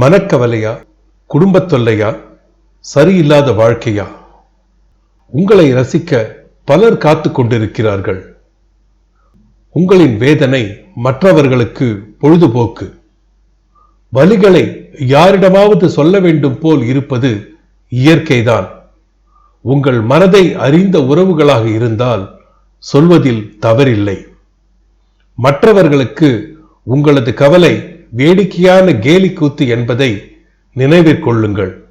மனக்கவலையா? குடும்பத் தொல்லையா? சரியில்லாத வாழ்க்கையா? உங்களை ரசிக்க பலர் காத்து கொண்டிருக்கிறார்கள். உங்களின் வேதனை மற்றவர்களுக்கு பொழுதுபோக்கு. வலிகளை யாரிடமாவது சொல்ல வேண்டும் போல் இருப்பது இயற்கைதான். உங்கள் மனதை அறிந்த உறவுகளாக இருந்தால் சொல்வதில் தவறில்லை. மற்றவர்களுக்கு உங்களது கவலை வேடிக்கையான கேலி கூத்து என்பதை நினைவிற்கொள்ளுங்கள்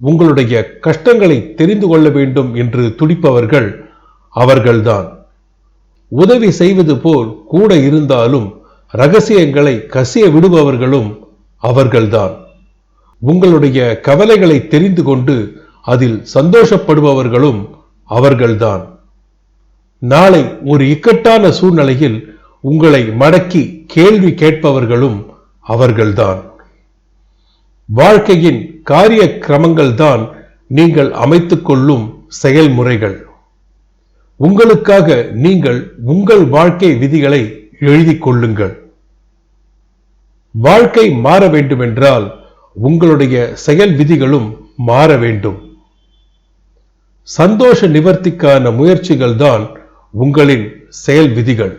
உங்களுடைய கஷ்டங்களை தெரிந்து கொள்ள வேண்டும் என்று துடிப்பவர்கள் அவர்கள்தான். உதவி செய்வது போல் கூட இருந்தாலும் ரகசியங்களை கசிய விடுபவர்களும் அவர்கள்தான். உங்களுடைய கவலைகளை தெரிந்து கொண்டு அதில் சந்தோஷப்படுபவர்களும் அவர்கள்தான். நாளை ஒரு இக்கட்டான சூழ்நிலையில் உங்களை மடக்கி கேள்வி கேட்பவர்களும் அவர்கள்தான். வாழ்க்கையின் காரிய கிரமங்கள் தான் நீங்கள் அமைத்துக் கொள்ளும் செயல்முறைகள். உங்களுக்காக நீங்கள் உங்கள் வாழ்க்கை விதிகளை எழுதிக் கொள்ளுங்கள். வாழ்க்கை மாற வேண்டுமென்றால் உங்களுடைய செயல் விதிகளும் மாற வேண்டும். சந்தோஷ நிவர்த்திக்கான முயற்சிகள் தான் உங்களின் செயல் விதிகள்.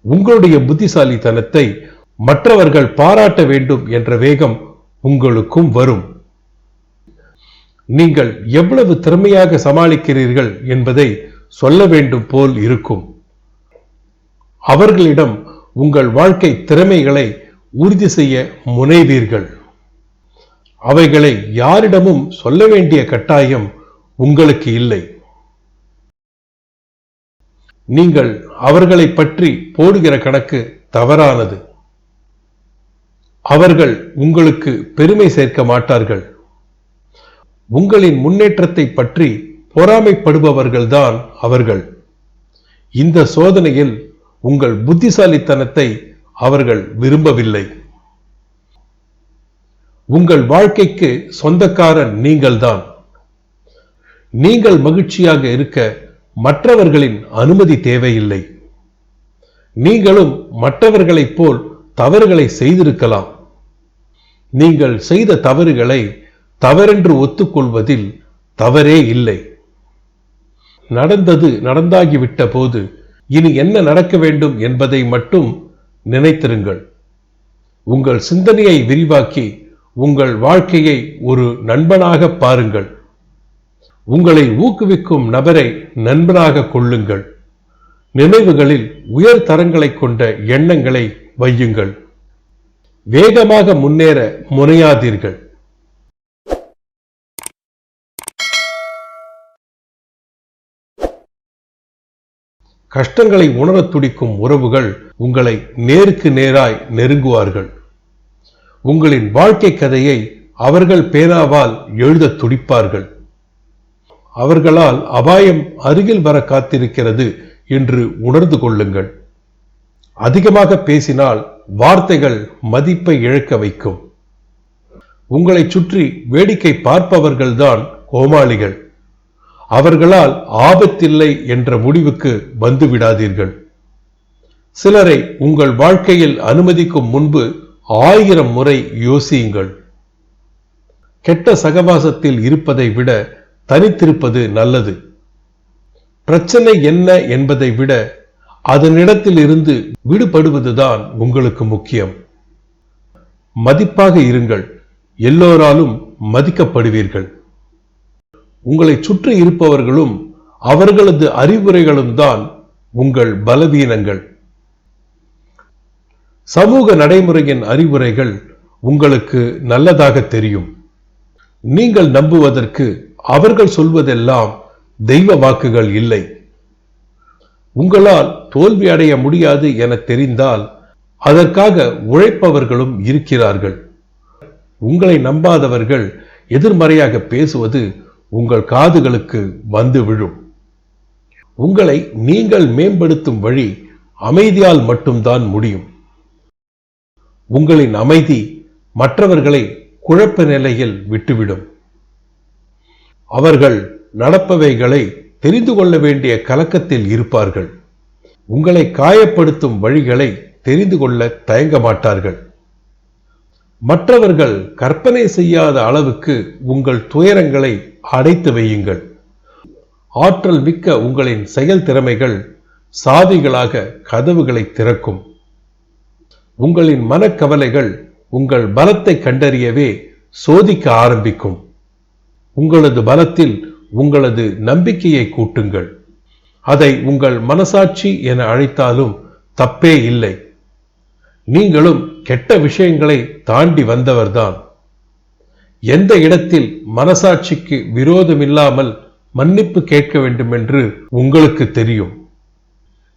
உங்களுடைய புத்திசாலித்தனத்தை மற்றவர்கள் பாராட்ட வேண்டும் என்ற வேகம் உங்களுக்கும் வரும். நீங்கள் எவ்வளவு திறமையாக சமாளிக்கிறீர்கள் என்பதை சொல்ல வேண்டும் போல் இருக்கும். அவர்களிடம் உங்கள் வாழ்க்கை திறமைகளை உறுதி செய்ய முனைவீர்கள். அவைகளை யாரிடமும் சொல்ல வேண்டிய கட்டாயம் உங்களுக்கு இல்லை. நீங்கள் அவர்களை பற்றி போடுகிற கணக்கு தவறானது. அவர்கள் உங்களுக்கு பெருமை சேர்க்க மாட்டார்கள். உங்களின் முன்னேற்றத்தை பற்றி பொறாமைப்படுபவர்கள்தான் அவர்கள். இந்த சோதனையில் உங்கள் புத்திசாலித்தனத்தை அவர்கள் விரும்பவில்லை. உங்கள் வாழ்க்கைக்கு சொந்தக்காரன் நீங்கள்தான். நீங்கள் மகிழ்ச்சியாக இருக்க மற்றவர்களின் அனுமதி தேவையில்லை. நீங்களும் மற்றவர்களைப் போல் தவறுகளை செய்திருக்கலாம். நீங்கள் செய்த தவறுகளை தவறென்று ஒத்துக்கொள்வதில் தவறே இல்லை. நடந்தது நடந்தாகிவிட்ட போது இனி என்ன நடக்க வேண்டும் என்பதை மட்டும் நினைத்திருங்கள். உங்கள் சிந்தனையை விரிவாக்கி உங்கள் வாழ்க்கையை ஒரு நண்பனாக பாருங்கள். உங்களை ஊக்குவிக்கும் நபரை நண்பனாக கொள்ளுங்கள். நினைவுகளில் உயர் தரங்களை கொண்ட எண்ணங்களை வையுங்கள். வேகமாக முன்னேற முனையாதீர்கள். கஷ்டங்களை உணரத் துடிக்கும் உறவுகள் உங்களை நேருக்கு நேராய் நெருங்குவார்கள். உங்களின் வாழ்க்கை கதையை அவர்கள் பேனாவால் எழுதத் துடிப்பார்கள். அவர்களால் அபாயம் அருகில் வர காத்திருக்கிறது என்று உணர்ந்து கொள்ளுங்கள். அதிகமாக பேசினால் வார்த்தைகள் மதிப்பை இழக்க வைக்கும். உங்களை சுற்றி வேடிக்கை பார்ப்பவர்கள்தான் கோமாளிகள். அவர்களால் ஆபத்தில்லை என்ற முடிவுக்கு வந்து விடாதீர்கள். சிலரை உங்கள் வாழ்க்கையில் அனுமதிக்கும் முன்பு ஆயிரம் முறை யோசியுங்கள். கெட்ட சகவாசத்தில் இருப்பதை விட தனித்திருப்பது நல்லது. பிரச்சனை என்ன என்பதை விட அதனிடத்தில் இருந்து விடுபடுவதுதான் உங்களுக்கு முக்கியம். மதிப்பாக இருங்கள். எல்லோராலும் மதிக்கப்படுவீர்கள். உங்களை சுற்றி இருப்பவர்களும் அவர்களது அறிவுரைகளும் தான் உங்கள் பலவீனங்கள். சமூக நடைமுறையின் அறிவுரைகள் உங்களுக்கு நல்லதாக தெரியும். நீங்கள் நம்புவதற்கு அவர்கள் சொல்வதெல்லாம் தெய்வ வாக்குகள் இல்லை. உங்களால் தோல்வி அடைய முடியாது என தெரிந்தால் அதற்காக உழைப்பவர்களும் இருக்கிறார்கள். உங்களை நம்பாதவர்கள் எதிர்மறையாக பேசுவது உங்கள் காதுகளுக்கு வந்து விழும். உங்களை நீங்கள் மேம்படுத்தும் வழி அமைதியால் மட்டும்தான் முடியும். உங்களின் அமைதி மற்றவர்களை குழப்ப நிலையில் விட்டுவிடும். அவர்கள் நடப்பவைகளை தெரிந்து கொள்ள வேண்டிய கலக்கத்தில் இருப்பார்கள். உங்களை காயப்படுத்தும் வழிகளை தெரிந்து கொள்ள தயங்க மாட்டார்கள். மற்றவர்கள் கற்பனை செய்யாத அளவுக்கு உங்கள் துயரங்களை அடைத்து வையுங்கள். ஆற்றல் மிக்க உங்களின் செயல் திறமைகள் சாவிகளாக கதவுகளை திறக்கும். உங்களின் மனக்கவலைகள் உங்கள் பலத்தை கண்டறியவே சோதிக்க ஆரம்பிக்கும். உங்களது பலத்தில் உங்களது நம்பிக்கையை கூட்டுங்கள். அதை உங்கள் மனசாட்சி என அழைத்தாலும் தப்பே இல்லை. நீங்களும் கெட்ட விஷயங்களை தாண்டி வந்தவர்தான். எந்த இடத்தில் மனசாட்சிக்கு விரோதமில்லாமல் மன்னிப்பு கேட்க வேண்டும் என்று உங்களுக்கு தெரியும்.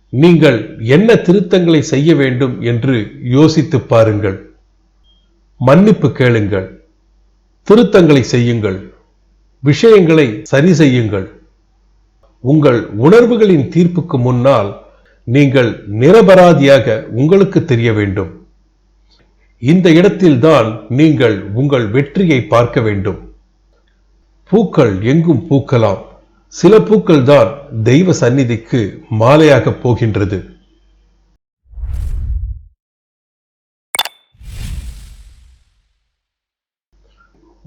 நீங்கள் என்ன திருத்தங்களை செய்ய வேண்டும் என்று யோசித்து பாருங்கள். மன்னிப்பு கேளுங்கள். திருத்தங்களை செய்யுங்கள். விஷயங்களை சரி செய்யுங்கள். உங்கள் உணர்வுகளின் தீர்ப்புக்கு முன்னால் நீங்கள் நிரபராதியாக உங்களுக்கு தெரிய வேண்டும். இந்த இடத்தில்தான் நீங்கள் உங்கள் வெற்றியை பார்க்க வேண்டும். பூக்கள் எங்கும் பூக்கலாம். சில பூக்கள் தான் தெய்வ சந்நிதிக்கு மாலையாக போகின்றது.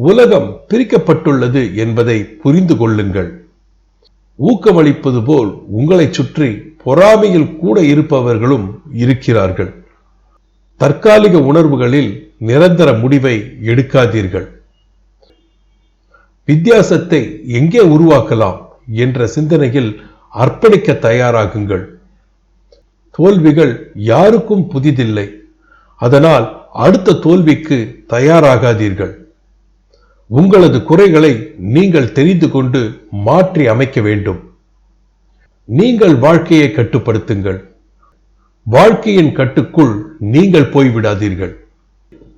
உலகம் பிரிக்கப்பட்டுள்ளது என்பதை புரிந்து கொள்ளுங்கள். ஊக்கமளிப்பது போல் உங்களைச் சுற்றி பொறாமையில் கூட இருப்பவர்களும் இருக்கிறார்கள். தற்காலிக உணர்வுகளில் நிரந்தர முடிவை எடுக்காதீர்கள். வித்தியாசத்தை எங்கே உருவாக்கலாம் என்ற சிந்தனையில் அர்ப்பணிக்க தயாராகுங்கள். தோல்விகள் யாருக்கும் புதிதில்லை. அதனால் அடுத்த தோல்விக்கு தயாராகாதீர்கள். உங்களது குறைகளை நீங்கள் தெரிந்து கொண்டு மாற்றி அமைக்க வேண்டும். நீங்கள் வாழ்க்கையை கட்டுப்படுத்துங்கள். வாழ்க்கையின் கட்டுக்குள் நீங்கள் போய்விடாதீர்கள்.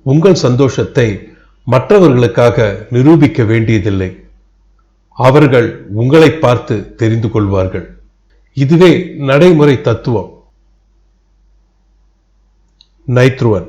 உங்கள் சந்தோஷத்தை மற்றவர்களுக்காக நிரூபிக்க வேண்டியதில்லை. அவர்கள் உங்களை பார்த்து தெரிந்து கொள்வார்கள். இதுவே நடைமுறை தத்துவம். நைத்ருவன்.